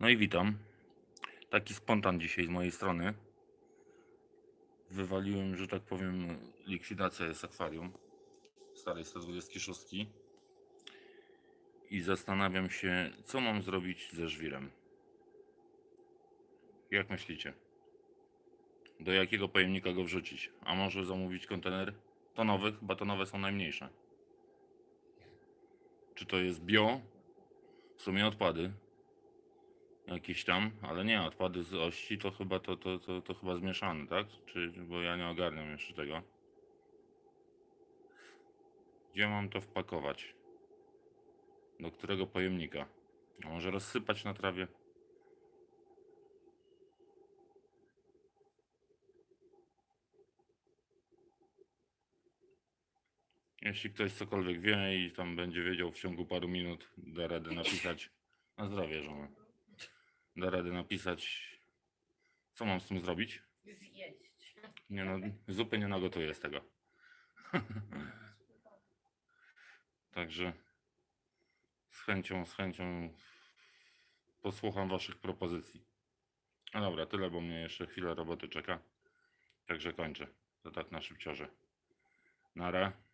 No i witam. Taki spontan dzisiaj z mojej strony. Wywaliłem, że tak powiem, likwidacja jest akwarium starej 126 i zastanawiam się, co mam zrobić ze żwirem. Jak myślicie? Do jakiego pojemnika go wrzucić? A może zamówić kontener tonowy? Chyba tonowe są najmniejsze. Czy to jest bio? W sumie odpady. Jakieś tam, ale nie, odpady z ości to chyba to, to, to, to chyba zmieszane, tak? Czy, bo ja nie ogarniam jeszcze tego. Gdzie mam to wpakować? Do którego pojemnika? A może rozsypać na trawie? Jeśli ktoś cokolwiek wie i tam będzie wiedział w ciągu paru minut, da radę napisać. Na zdrowie, żona. Da radę napisać, co mam z tym zrobić. Zjeść. Nie no, zupy nie nagotuję z tego. Także z chęcią, z chęcią posłucham waszych propozycji. No dobra, tyle, bo mnie jeszcze chwilę roboty czeka. Także kończę. To tak na szybciorze. Nara.